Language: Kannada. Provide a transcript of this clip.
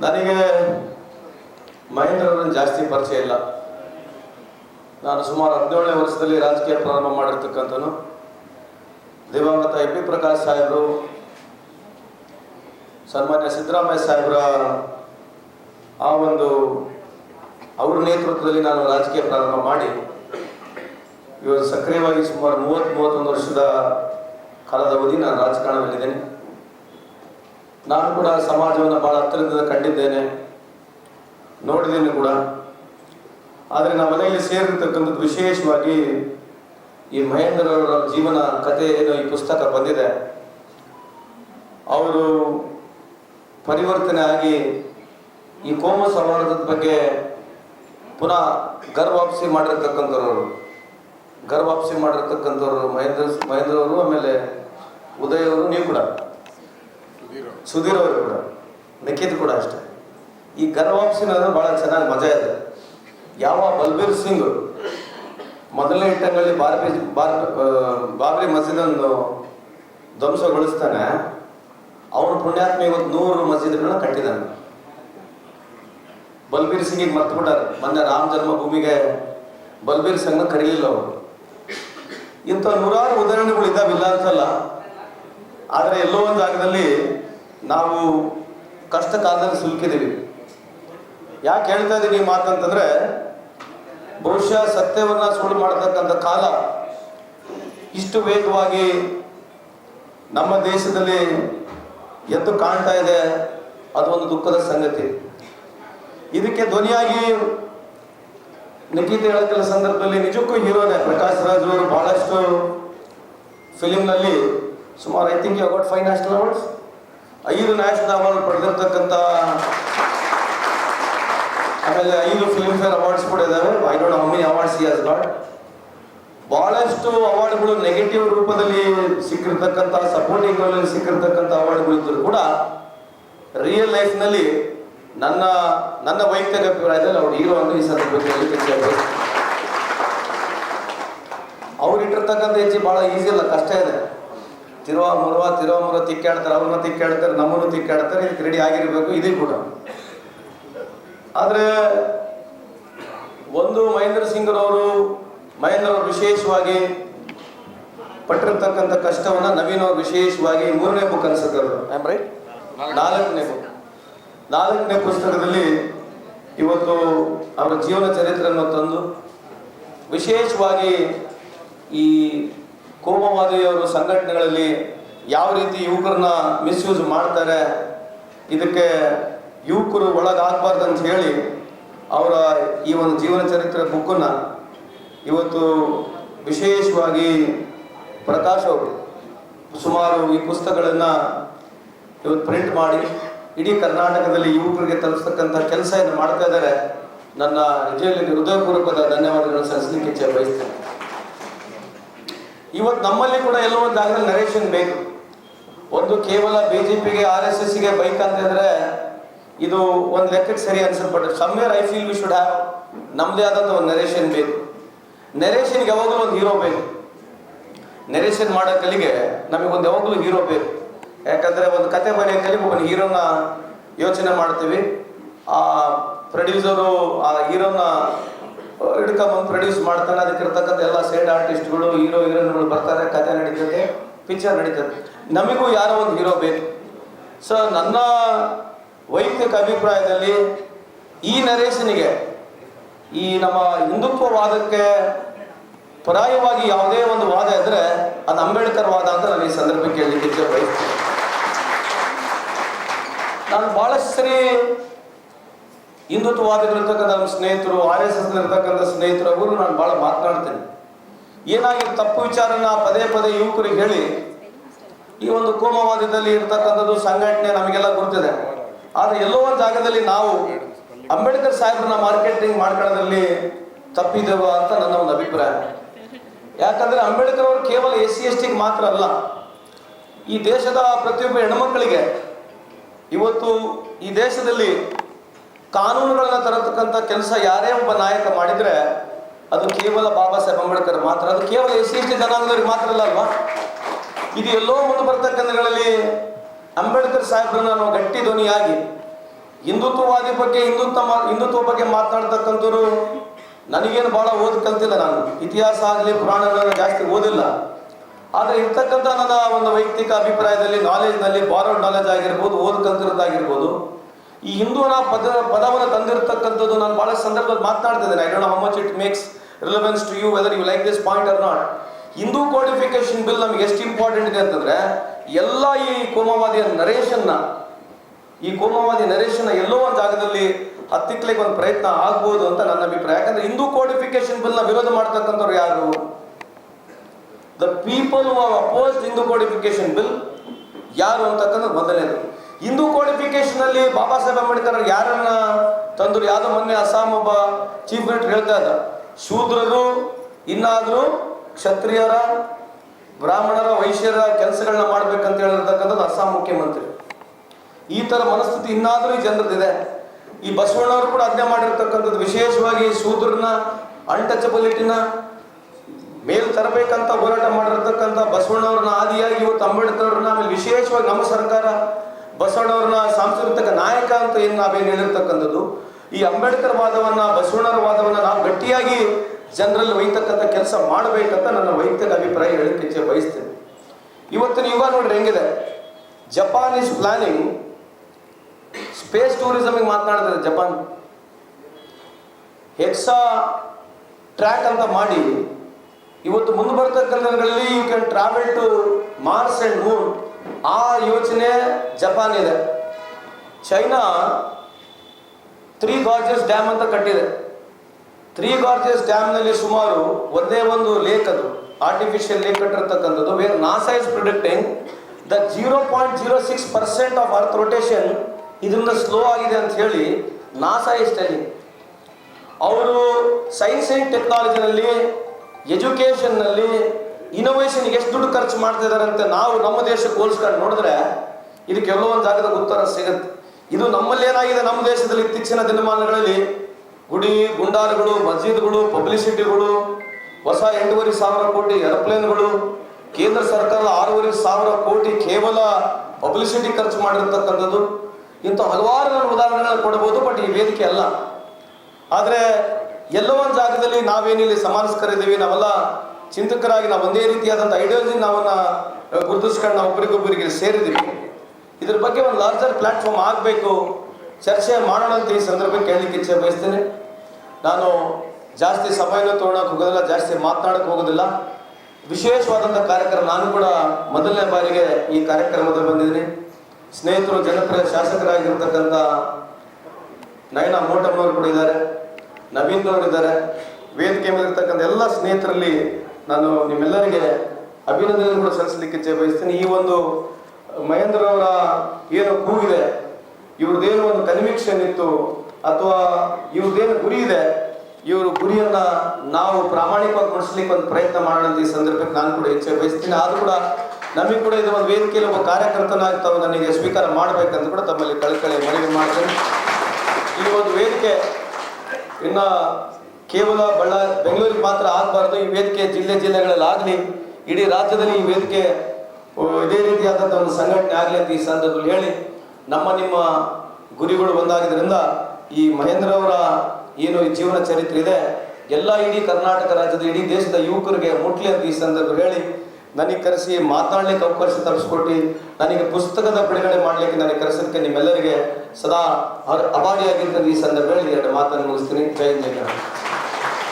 ನನಗೆ ಮಹೇಂದ್ರ ಅವರನ್ನು ಜಾಸ್ತಿ ಪರಿಚಯ ಇಲ್ಲ. ನಾನು ಸುಮಾರು ಹದಿನೇಳನೇ ವರ್ಷದಲ್ಲಿ ರಾಜಕೀಯ ಪ್ರಾರಂಭ ಮಾಡಿರ್ತಕ್ಕಂಥನು ದಿವಂಗತ ಎ. ಪಿ. ಪ್ರಕಾಶ್ ಸಾಹೇಬರು, ಸನ್ಮಾನ್ಯ ಸಿದ್ದರಾಮಯ್ಯ ಸಾಹೇಬರ, ಆ ಒಂದು ಅವರ ನೇತೃತ್ವದಲ್ಲಿ ನಾನು ರಾಜಕೀಯ ಪ್ರಾರಂಭ ಮಾಡಿ, ಇವರು ಸಕ್ರಿಯವಾಗಿ ಸುಮಾರು ಮೂವತ್ತು ಮೂವತ್ತೊಂದು ವರ್ಷದ ಕಾಲದ ಅವಧಿ ನಾನು ರಾಜಕಾರಣದಲ್ಲಿದ್ದೇನೆ. ನಾನು ಕೂಡ ಸಮಾಜವನ್ನು ಬಹಳ ಹತ್ತಿರದಿಂದ ಕಂಡಿದ್ದೇನೆ. ನೋಡಿದ್ದೇನೆ ಕೂಡ. ಆದರೆ ಮನೆಯಲ್ಲಿ ಸೇರಿರ್ತಕ್ಕಂಥದ್ದು ವಿಶೇಷವಾಗಿ ಈ ಮಹೇಂದ್ರ ಅವರ ಜೀವನ ಕಥೆ ಏನು ಈ ಪುಸ್ತಕ ಬಂದಿದೆ. ಅವರು ಪರಿವರ್ತನೆ ಆಗಿ ಈ ಕೋಮ ಸೌಹಾರ್ದದ ಬಗ್ಗೆ ಪುನಃ ಗರ್ವಾಪ್ಸಿ ಮಾಡಿರ್ತಕ್ಕಂಥವ್ರು ಗರ್ವಾಪ್ಸಿ ಮಾಡಿರ್ತಕ್ಕಂಥವ್ರು ಮಹೇಂದ್ರ ಮಹೇಂದ್ರ ಅವರು, ಆಮೇಲೆ ಉದಯ್ ಅವರು, ನೀವು ಕೂಡ. ಸುಧೀರ್ ಅವರು. ಕೂಡ. ನಿಖಿತ್ ಕೂಡ ಅಷ್ಟೇ. ಈ ಗರ್ವಾಪ್ಸಿನ ಬಹಳ ಚೆನ್ನಾಗಿ ಮಜಾ ಇದೆ. ಯಾವ ಬಲ್ಬೀರ್ ಸಿಂಗ್ ಮೊದಲನೇ ಇಟ್ಟಂಗಲ್ಲಿ ಬಾರ್ಬಿ, ಬಾರ್ ಬಾಬ್ರಿ ಮಸೀದನ್ನು ಧ್ವಂಸಗೊಳಿಸ್ತಾನೆ, ಅವನು ಪುಣ್ಯಾತ್ಮ ಇವತ್ತು ನೂರು ಮಸೀದಿಗಳನ್ನ ಕಟ್ಟಿದಾನೆ ಬಲ್ಬೀರ್ ಸಿಂಗಿಗೆ ಮರ್ತು ಬಿಟ್ಟಾರೆ. ಮೊನ್ನೆ ರಾಮ ಜನ್ಮಭೂಮಿಗೆ ಬಲ್ಬೀರ್ ಸಿಂಗ್ನ ಕರೀಲಿಲ್ಲ ಅವರು. ಇಂಥ ನೂರಾರು ಉದಾಹರಣೆಗಳು ಇದ್ದಾವಿಲ್ಲ ಅಂತಲ್ಲ. ಆದರೆ ಎಲ್ಲೋ ಒಂದು ಜಾಗದಲ್ಲಿ ನಾವು ಕಷ್ಟ ಕಾಲದಲ್ಲಿ ಸಿಲುಕಿದ್ದೀವಿ. ಯಾಕೆ ಹೇಳ್ತಾ ಇದ್ದೀನಿ ಈ ಮಾತಂತಂದ್ರೆ, ಬಹುಶಃ ಸತ್ಯವನ್ನ ಸುಳ್ಳು ಮಾಡತಕ್ಕಂಥ ಕಾಲ ಇಷ್ಟು ವೇಗವಾಗಿ ನಮ್ಮ ದೇಶದಲ್ಲಿ ಎದ್ದು ಕಾಣ್ತಾ ಇದೆ, ಅದು ಒಂದು ದುಃಖದ ಸಂಗತಿ. ಇದಕ್ಕೆ ಧ್ವನಿಯಾಗಿ ನಿಖಿತ್ ಹೇಳಕ್ಕೆಲ್ಲ ಸಂದರ್ಭದಲ್ಲಿ ನಿಜಕ್ಕೂ ಹೀರೋನೇ ಪ್ರಕಾಶ್ ರಾಜ್ ಅವರು ಬಹಳಷ್ಟು ಫಿಲಿಂನಲ್ಲಿ ಸುಮಾರು I think about five national awards ಐದು ನ್ಯಾಷನಲ್ ಅವಾರ್ಡ್ ಪಡೆದಿರ್ತಕ್ಕಂಥ, ಆಮೇಲೆ ಐದು ಫಿಲ್ಮ್ ಫೇರ್ ಅವಾರ್ಡ್ಸ್ ಕೂಡ ಇದ್ದಾವೆ I don't how many awards he has got ಬಹಳಷ್ಟು ಅವಾರ್ಡ್ಗಳು ನೆಗೆಟಿವ್ ರೂಪದಲ್ಲಿ ಸಿಕ್ಕಿರ್ತಕ್ಕಂಥ ಸಪೋರ್ಟಿಂಗ್ ರೋಲಲ್ಲಿ ಸಿಕ್ಕಿರ್ತಕ್ಕಂಥ ಅವಾರ್ಡ್ಗಳು ಇದ್ದರೂ ಕೂಡ ರಿಯಲ್ ಲೈಫ್ನಲ್ಲಿ ನನ್ನ ನನ್ನ ವೈಯಕ್ತಿಕ ಅಭಿಪ್ರಾಯದಲ್ಲಿ ಅವ್ರು ಹೀರೋ ಅಂತ ಈ ಸಂದರ್ಭದಲ್ಲಿ ಅವ್ರು ಇಟ್ಟಿರ್ತಕ್ಕಂಥ ಹೆಜ್ಜೆ ಭಾಳ ಈಸಿ ಅಲ್ಲ, ಕಷ್ಟ ಇದೆ. ತಿರುವ ಮುರುವ ತಿರುವ ಮುರ ತಿಕ್ಕಾಡ್ತಾರೆ ಅವ್ರನ್ನ ತಿಕ್ಕಾಡ್ತಾರೆ ನಮ್ಮನ್ನು ತಿಕ್ಕಾಡ್ತಾರೆ ಇದಕ್ಕೆ ರೆಡಿ ಆಗಿರಬೇಕು ಇದೇ ಕೂಡ. ಆದರೆ ಒಂದು ಮಹೇಂದ್ರ ಸಿಂಗ್ರವರು ಮಹೇಂದ್ರ ಅವರು ವಿಶೇಷವಾಗಿ ಪಟ್ಟಿರ್ತಕ್ಕಂಥ ಕಷ್ಟವನ್ನ ನವೀನ್ ಅವರು ವಿಶೇಷವಾಗಿ ಮೂರನೇ ಬುಕ್ ಅನ್ಸುತ್ತೆ ಐಮ್ ರೈಟ್ ನಾಲ್ಕನೇ ಬುಕ್. ನಾಲ್ಕನೇ ಪುಸ್ತಕದಲ್ಲಿ ಇವತ್ತು ಅವರ ಜೀವನ ಚರಿತ್ರೆಯನ್ನು ತಂದು ವಿಶೇಷವಾಗಿ ಈ ಕೋಮವಾದಿಯವರು ಸಂಘಟನೆಗಳಲ್ಲಿ ಯಾವ ರೀತಿ ಯುವಕರನ್ನ ಮಿಸ್ಯೂಸ್ ಮಾಡ್ತಾರೆ, ಇದಕ್ಕೆ ಯುವಕರು ಒಳಗಾಗಬಾರ್ದು ಅಂತ ಹೇಳಿ ಅವರ ಈ ಒಂದು ಜೀವನ ಚರಿತ್ರೆ ಬುಕ್ಕನ್ನು ಇವತ್ತು ವಿಶೇಷವಾಗಿ ಪ್ರಕಾಶ್ ಅವರು ಸುಮಾರು ಈ ಪುಸ್ತಕಗಳನ್ನು ಇವತ್ತು ಪ್ರಿಂಟ್ ಮಾಡಿ ಇಡೀ ಕರ್ನಾಟಕದಲ್ಲಿ ಯುವಕರಿಗೆ ತಲುಪಿಸ್ತಕ್ಕಂಥ ಕೆಲಸ ಏನು ಮಾಡ್ತಾ ಇದ್ದಾರೆ. ನನ್ನ ನಿಜದಲ್ಲಿ ಹೃದಯಪೂರ್ವಕದ ಧನ್ಯವಾದಗಳನ್ನು ಸಲ್ಲಿಸಲಿಕ್ಕೆ ಬಯಸ್ತೇನೆ. ಇವತ್ತು ನಮ್ಮಲ್ಲಿ ಕೂಡ ಎಲ್ಲೋ ಒಂದು ನರೇಷನ್ ಬೇಕು. ಒಂದು ಕೇವಲ ಬಿ ಜೆ ಪಿಗೆ ಆರ್ ಎಸ್ ಎಸ್ಗೆ ಬೈಕ್ ಅಂತಂದ್ರೆ ಇದು ಒಂದು ಲೆಕ್ಕಕ್ಕೆ ಸರಿ ಅನ್ಸುತ್ತೆ but somewhere I feel we should have ನಮ್ಮದೇ ಆದಂಥ ಒಂದು ನರೇಷನ್ ಬೇಕು. ನರೇಷನ್ಗೆ ಯಾವಾಗಲೂ ಒಂದು ಹೀರೋ ಬೇಕು. ನರೇಷನ್ ಮಾಡೋ ಕಲಿಗೆ ನಮಗೊಂದು ಯಾವಾಗಲೂ ಹೀರೋ ಬೇಕು. ಯಾಕಂದ್ರೆ ಒಂದು ಕತೆ ಬರೆಯೋ ಕಲಿಗೆ ಒಂದು ಹೀರೋನ ಯೋಚನೆ ಮಾಡ್ತೀವಿ. ಆ ಪ್ರೊಡ್ಯೂಸರು ಆ ಹೀರೋನ ಹಿಡ್ಕೊಂಬಂದು ಪ್ರೊಡ್ಯೂಸ್ ಮಾಡ್ತಾನೆ. ಅದಕ್ಕೆ ಇರ್ತಕ್ಕಂಥ ಎಲ್ಲ ಸೈಡ್ ಆರ್ಟಿಸ್ಟ್ಗಳು ಹೀರೋ ಹೀರೋಯಿನ್ಗಳು ಬರ್ತಾರೆ. ಕತೆ ನಡೀತದೆ ಪಿಕ್ಚರ್ ನಡೀತದೆ. ನಮಗೂ ಯಾರೋ ಒಂದು ಹೀರೋ ಬೇಕು. ಸೊ ನನ್ನ ವೈಯಕ್ತಿಕ ಅಭಿಪ್ರಾಯದಲ್ಲಿ ಈ ನರೇಶನಿಗೆ, ಈ ನಮ್ಮ ಹಿಂದುತ್ವವಾದಕ್ಕೆ ಪರಾಯವಾಗಿ ಯಾವುದೇ ಒಂದು ವಾದ ಇದ್ರೆ ಅದು ಅಂಬೇಡ್ಕರ್ ವಾದ ಅಂತ ನಾನು ಈ ಸಂದರ್ಭಕ್ಕೆ ಹೇಳಲಿಕ್ಕೆ ಬಯಸ್ತೇನೆ ನಾನು ಬಹಳಷ್ಟು ಸರಿ ಹಿಂದುತ್ವವಾದಿಗಳಿರ್ತಕ್ಕಂಥ ನಮ್ಮ ಸ್ನೇಹಿತರು, ಆರ್ ಎಸ್ ಎಸ್ ಇರ್ತಕ್ಕಂಥ ಸ್ನೇಹಿತರು ಅವರು ನಾನು ಬಹಳ ಮಾತನಾಡ್ತೇನೆ. ಏನಾಗಿ ತಪ್ಪು ವಿಚಾರನ ಪದೇ ಪದೇ ಯುವಕರಿಗೆ ಹೇಳಿ, ಈ ಒಂದು ಕೋಮವಾದದಲ್ಲಿ ಇರ್ತಕ್ಕಂಥದ್ದು ಸಂಘಟನೆ ನಮಗೆಲ್ಲ ಗೊತ್ತಿದೆ ಆದರೆ ಎಲ್ಲೋ ಒಂದು ಜಾಗದಲ್ಲಿ ನಾವು ಅಂಬೇಡ್ಕರ್ ಸಾಹೇಬ್ರನ್ನ ಮಾರ್ಕೆಟಿಂಗ್ ಮಾಡ್ಕೊಳ್ಳೋದ್ರಲ್ಲಿ ತಪ್ಪಿದ್ದೇವ ಅಂತ ನನ್ನ ಒಂದು ಅಭಿಪ್ರಾಯ. ಯಾಕಂದ್ರೆ ಅಂಬೇಡ್ಕರ್ ಅವರು ಕೇವಲ ಎಸ್ ಸಿ, ಎಸ್ ಟಿಗೆ ಮಾತ್ರ ಅಲ್ಲ, ಈ ದೇಶದ ಪ್ರತಿಯೊಬ್ಬ ಹೆಣ್ಮಕ್ಕಳಿಗೆ ಇವತ್ತು ಈ ದೇಶದಲ್ಲಿ ಕಾನೂನುಗಳನ್ನ ತರತಕ್ಕಂಥ ಕೆಲಸ ಯಾರೇ ಒಬ್ಬ ನಾಯಕ ಮಾಡಿದ್ರೆ ಅದು ಕೇವಲ ಬಾಬಾ ಸಾಹೇಬ್ ಅಂಬೇಡ್ಕರ್ ಮಾತ್ರ. ಅದು ಕೇವಲ ಎಸ್ ಸಿ ಜನಾಂಗದವ್ರಿಗೆ ಮಾತ್ರ ಅಲ್ಲ ಅಲ್ವಾ? ಇದು ಎಲ್ಲೋ ಮುಂದೆ ಬರ್ತಕ್ಕಂಥಗಳಲ್ಲಿ ಅಂಬೇಡ್ಕರ್ ಸಾಹೇಬ್ರನ್ನ ನಾವು ಗಟ್ಟಿ ಧ್ವನಿಯಾಗಿ, ಹಿಂದುತ್ವವಾದಿ ಬಗ್ಗೆ ಹಿಂದುತ್ವ ಹಿಂದುತ್ವ ಬಗ್ಗೆ ಮಾತನಾಡ್ತಕ್ಕಂಥವ್ರು ನನಗೇನು ಭಾಳ ಓದ್ ಕಲ್ತಿಲ್ಲ ನಾನು. ಇತಿಹಾಸ ಆಗಲಿ ಪುರಾಣಗಳನ್ನು ಜಾಸ್ತಿ ಓದಿಲ್ಲ. ಆದರೆ ಇರ್ತಕ್ಕಂಥ ನನ್ನ ಒಂದು ವೈಯಕ್ತಿಕ ಅಭಿಪ್ರಾಯದಲ್ಲಿ ನಾಲೆಜ್ನಲ್ಲಿ ಬಾರೋಡ್ ನಾಲೆಜ್ ಆಗಿರ್ಬೋದು, ಓದ್ ಕಲ್ತಿರೋದಾಗಿರ್ಬೋದು ಈ ಹಿಂದೂನ ಪದ, ಪದವನ್ನು ತಂದಿರತಕ್ಕಂಥದ್ದು ನಾನು ಬಹಳ ಸಂದರ್ಭದಲ್ಲಿ ಮಾತನಾಡ್ತಿದ್ದೇನೆ. I don't how much it makes relevance to you whether you like this point or not Hindu codification bill ನಮ್ಗೆ ಎಷ್ಟು ಇಂಪಾರ್ಟೆಂಟ್ ಇದೆ ಅಂತಂದ್ರೆ, ಎಲ್ಲ ಈ ಕೋಮವಾದಿಯ ನರೇಶನ್ನ ಈ ಕೋಮವಾದಿ ನರೇಶನ್ನ ಎಲ್ಲೋ ಒಂದು ಜಾಗದಲ್ಲಿ ಹತ್ತಿಕ್ಲಿಕ್ಕೆ ಒಂದು ಪ್ರಯತ್ನ ಆಗ್ಬೋದು ಅಂತ ನನ್ನ ಅಭಿಪ್ರಾಯ. ಯಾಕಂದ್ರೆ ಹಿಂದೂ ಕೋಡಿಫಿಕೇಶನ್ ಬಿಲ್ನ ವಿರೋಧ ಮಾಡ್ತಕ್ಕಂಥವ್ರು ಯಾರು? The people oppose Hindu codification bill ಯಾರು ಅಂತಕ್ಕಂಥ ಮೊದಲನೇದು. ಹಿಂದೂ ಕ್ವಾಲಿಫಿಕೇಶನ್ ಅಲ್ಲಿ ಬಾಬಾ ಸಾಹೇಬ್ ಅಂಬೇಡ್ಕರ್ ಯಾರನ್ನ ತಂದ್ರು? ಯಾವ್ದೋ ಮೊನ್ನೆ ಅಸ್ಸಾಂ ಒಬ್ಬ ಚೀಫ್ ಮಿನಿಸ್ಟರ್ ಹೇಳ್ತಾ ಇದ್ದ ಶೂದ್ರರು, ಇನ್ನಾದ್ರೂ ಕ್ಷತ್ರಿಯರ, ಬ್ರಾಹ್ಮಣರ, ವೈಶ್ಯರ ಕೆಲಸಗಳನ್ನ ಮಾಡ್ಬೇಕಂತ ಹೇಳಿರ್ತಕ್ಕಂಥದ್ದು ಅಸ್ಸಾಂ ಮುಖ್ಯಮಂತ್ರಿ. ಈ ತರ ಮನಸ್ಥಿತಿ ಇನ್ನಾದ್ರೂ ಈ ಜನರದಿದೆ. ಈ ಬಸವಣ್ಣವರು ಕೂಡ ಅಜ್ಞೆ ಮಾಡಿರ್ತಕ್ಕಂಥದ್ದು. ವಿಶೇಷವಾಗಿ ಶೂದ್ರನ ಅನ್ಟಚಬಿಲಿಟಿನ ಮೇಲ್ ತರಬೇಕಂತ ಹೋರಾಟ ಮಾಡಿರ್ತಕ್ಕಂಥ ಬಸವಣ್ಣವ್ರನ್ನ ಆದಿಯಾಗಿ ಇವತ್ತು ಅಂಬೇಡ್ಕರ್ನ ಆಮೇಲೆ ವಿಶೇಷವಾಗಿ ನಮ್ಮ ಸರ್ಕಾರ ಬಸವಣ್ಣವ್ರನ್ನ ಸಾಂಸ್ಕೃತಿಕ ನಾಯಕ ಅಂತ ಏನು ನಾವೇನು ಹೇಳಿರ್ತಕ್ಕಂಥದ್ದು, ಈ ಅಂಬೇಡ್ಕರ್ ವಾದವನ್ನ ಬಸವಣ್ಣರ ವಾದವನ್ನ ನಾವು ಗಟ್ಟಿಯಾಗಿ ಜನರಲ್ಲಿ ಒಯ್ತಕ್ಕಂಥ ಕೆಲಸ ಮಾಡಬೇಕಂತ ನನ್ನ ವೈಯಕ್ತಿಕ ಅಭಿಪ್ರಾಯ ಹೇಳಕ್ಕೆ ಬಯಸ್ತೇನೆ. ಇವತ್ತಿನ ಯುವ ನೋಡ್ರಿ ಹೆಂಗಿದೆ. ಜಪಾನ್ ಇಸ್ ಪ್ಲಾನಿಂಗ್ ಸ್ಪೇಸ್ ಟೂರಿಸಮಿಗೆ ಮಾತನಾಡ್ತಾರೆ ಜಪಾನ್. ಹೆಕ್ಸಾ ಟ್ರ್ಯಾಕ್ ಅಂತ ಮಾಡಿ, ಇವತ್ತು ಮುಂದೆ ಬರ್ತಕ್ಕಂಥ ದಿನಗಳಲ್ಲಿ you can travel to Mars and moon ಆ ಯೋಚನೆ ಜಪಾನ್ ಇದೆ. ಚೈನಾ ತ್ರೀ ಗಾರ್ಜಸ್ ಡ್ಯಾಮ್ ಅಂತ ಕಟ್ಟಿದೆ. ತ್ರೀ ಗಾರ್ಜಸ್ ಡ್ಯಾಮ್ನಲ್ಲಿ ಸುಮಾರು ಒಂದೇ ಒಂದು ಲೇಕ್ ಅದು. Artificial lake ಕಟ್ಟಿರ್ತಕ್ಕಂಥದ್ದು. NASA is predicting the zero point zero six percent of earth rotation ಇದರಿಂದ ಸ್ಲೋ ಆಗಿದೆ ಅಂತ ಹೇಳಿ ನಾಸಾ ಇಸ್ ಟೆಲಿಂಗ್ ಅವರು ಸೈನ್ಸ್ ಆ್ಯಂಡ್ ಟೆಕ್ನಾಲಜಿನಲ್ಲಿ ಎಜುಕೇಷನ್ನಲ್ಲಿ ಇನೋವೇಷನ್ಗೆ ಎಷ್ಟು ದುಡ್ಡು ಖರ್ಚು ಮಾಡ್ತಾ ಇದ್ದಾರೆ ಅಂತ ನಾವು ನಮ್ಮ ದೇಶಕ್ಕೆ ಹೋಲಿಸ್ಕೊಂಡು ನೋಡಿದ್ರೆ ಇದಕ್ಕೆಲ್ಲೋ ಒಂದು ಜಾಗದ ಉತ್ತರ ಸಿಗುತ್ತೆ. ಇದು ನಮ್ಮಲ್ಲಿ ಏನಾಗಿದೆ? ನಮ್ಮ ದೇಶದಲ್ಲಿ ಇತ್ತೀಚಿನ ದಿನಮಾನಗಳಲ್ಲಿ ಗುಡಿ, ಗುಂಡಾರುಗಳು ಮಸ್ಜಿದ್ಗಳು ಪಬ್ಲಿಸಿಟಿಗಳು, ಹೊಸ ಎಂಟೂವರೆ ಸಾವಿರ ಕೋಟಿ ಏರೋಪ್ಲೇನ್ಗಳು, ಕೇಂದ್ರ ಸರ್ಕಾರದ ಆರೂವರೆ ಸಾವಿರ ಕೋಟಿ ಕೇವಲ ಪಬ್ಲಿಸಿಟಿ ಖರ್ಚು ಮಾಡಿರ್ತಕ್ಕಂಥದ್ದು. ಇಂಥ ಹಲವಾರು ನಾನು ಉದಾಹರಣೆಗಳನ್ನ ಕೊಡಬಹುದು ಬಟ್ ಈ ವೇದಿಕೆ ಅಲ್ಲ. ಆದರೆ ಎಲ್ಲೋ ಒಂದು ಜಾಗದಲ್ಲಿ ನಾವೇನಿಲ್ಲಿ ಸಮಾನಸ್ಕರಿದ್ದೀವಿ, ನಾವೆಲ್ಲ ಚಿಂತಕರಾಗಿ ನಾವು ಒಂದೇ ರೀತಿಯಾದಂಥ ಐಡಿಯಾಲಜಿ ನಾವನ್ನ ಗುರುತಿಸ್ಕೊಂಡು ನಾವು ಒಬ್ಬರಿಗೊಬ್ಬರಿಗೆ ಸೇರಿದ್ದೀವಿ ಇದ್ರ ಬಗ್ಗೆ ಒಂದು ಲಾರ್ಜರ್ ಪ್ಲಾಟ್ಫಾರ್ಮ್ ಆಗಬೇಕು. ಚರ್ಚೆ ಮಾಡೋಣ ಅಂತ ಈ ಸಂದರ್ಭಕ್ಕೆ ಕೇಳಲಿಕ್ಕೆ ಇಚ್ಛೆ ಬಯಸ್ತೇನೆ. ನಾನು ಜಾಸ್ತಿ ಸಮಯನ ತೊಗೊಳಕ್ಕೆ ಹೋಗೋದಿಲ್ಲ, ಜಾಸ್ತಿ ಮಾತನಾಡಕ್ಕೆ ಹೋಗೋದಿಲ್ಲ. ವಿಶೇಷವಾದಂಥ ಕಾರ್ಯಕ್ರಮ, ನಾನು ಕೂಡ ಮೊದಲನೇ ಬಾರಿಗೆ ಈ ಕಾರ್ಯಕ್ರಮದಲ್ಲಿ ಬಂದಿದ್ದೀನಿ. ಸ್ನೇಹಿತರು, ಜನಪ್ರಿಯ ಶಾಸಕರಾಗಿರ್ತಕ್ಕಂಥ ನಯನ ಮೋಟಮ್ಮನವರು ಕೂಡ ಇದ್ದಾರೆ, ನವೀನ್ ಅವರು ಇದ್ದಾರೆ. ವೇದಿಕೆ ಮೇಲೆ ಇರ್ತಕ್ಕಂಥ ಎಲ್ಲ ಸ್ನೇಹಿತರಲ್ಲಿ ನಾನು ನಿಮ್ಮೆಲ್ಲರಿಗೆ ಅಭಿನಂದನೆ ಕೂಡ ಸಲ್ಲಿಸಲಿಕ್ಕೆ ಬಯಸ್ತೀನಿ. ಈ ಒಂದು ಮಹೇಂದ್ರ ಅವರ ಏನು ಕೂಗಿದೆ ಇವ್ರದ್ದೇನು ಒಂದು ಕನ್ವಿಕ್ಷನ್ ಇತ್ತು ಅಥವಾ ಇವ್ರದ್ದೇನು ಗುರಿ ಇದೆ, ಇವರು ಗುರಿಯನ್ನ ನಾವು ಪ್ರಾಮಾಣಿಕವಾಗಿ ಕೊಡಿಸ್ಲಿಕ್ಕೆ ಒಂದು ಪ್ರಯತ್ನ ಮಾಡೋಣ ಈ ಸಂದರ್ಭಕ್ಕೆ ನಾನು ಕೂಡ ಇಚ್ಛೆ ಬಯಸ್ತೀನಿ. ಆದ್ರೂ ಕೂಡ ನಮಗೆ ಕೂಡ ಇದು ಒಂದು ವೇದಿಕೆಯಲ್ಲಿ ಒಬ್ಬ ಕಾರ್ಯಕರ್ತನಾಗಿ ತಾವು ನನಗೆ ಸ್ವೀಕಾರ ಮಾಡಬೇಕಂತ ಕೂಡ ತಮ್ಮಲ್ಲಿ ಕಳಕಳಿ ಮನವಿ ಮಾಡ್ತೇನೆ. ಈ ಒಂದು ವೇದಿಕೆ ಇನ್ನ ಕೇವಲ ಬಳ್ಳ ಬೆಂಗಳೂರಿಗೆ ಮಾತ್ರ ಆಗಬಾರ್ದು, ಈ ವೇದಿಕೆ ಜಿಲ್ಲೆ ಜಿಲ್ಲೆಗಳಲ್ಲಿ ಆಗಲಿ, ಇಡೀ ರಾಜ್ಯದಲ್ಲಿ ಈ ವೇದಿಕೆ ಇದೇ ರೀತಿಯಾದಂಥ ಒಂದು ಸಂಘಟನೆ ಆಗಲಿ ಅಂತ ಈ ಸಂದರ್ಭದಲ್ಲಿ ಹೇಳಿ, ನಮ್ಮ ನಿಮ್ಮ ಗುರಿಗಳು ಒಂದಾಗಿದ್ದರಿಂದ ಈ ಮಹೇಂದ್ರ ಅವರ ಏನು ಜೀವನ ಚರಿತ್ರೆ ಇದೆ, ಎಲ್ಲ ಇಡೀ ಕರ್ನಾಟಕ ರಾಜ್ಯದ ಇಡೀ ದೇಶದ ಯುವಕರಿಗೆ ಮುಟ್ಲಿ ಅಂತ ಈ ಸಂದರ್ಭದಲ್ಲಿ ಹೇಳಿ ನನಗೆ ಕರೆಸಿ ಮಾತಾಡ್ಲಿಕ್ಕೆ ಅವಕಾಶ ತರಿಸ್ಕೊಟ್ಟು, ನನಗೆ ಪುಸ್ತಕದ ಬಿಡುಗಡೆ ಮಾಡಲಿಕ್ಕೆ ನನಗೆ ಕರೆಸೋದಕ್ಕೆ ನಿಮ್ಮೆಲ್ಲರಿಗೆ ಸದಾ ಅಭಾರಿಯಾಗಿದ್ದ ಈ ಸಂದರ್ಭದಲ್ಲಿ ಎರಡು ಮಾತನ್ನು ಮುಗಿಸ್ತೀನಿ ಜಯ ಕರ್ನಾಟಕ.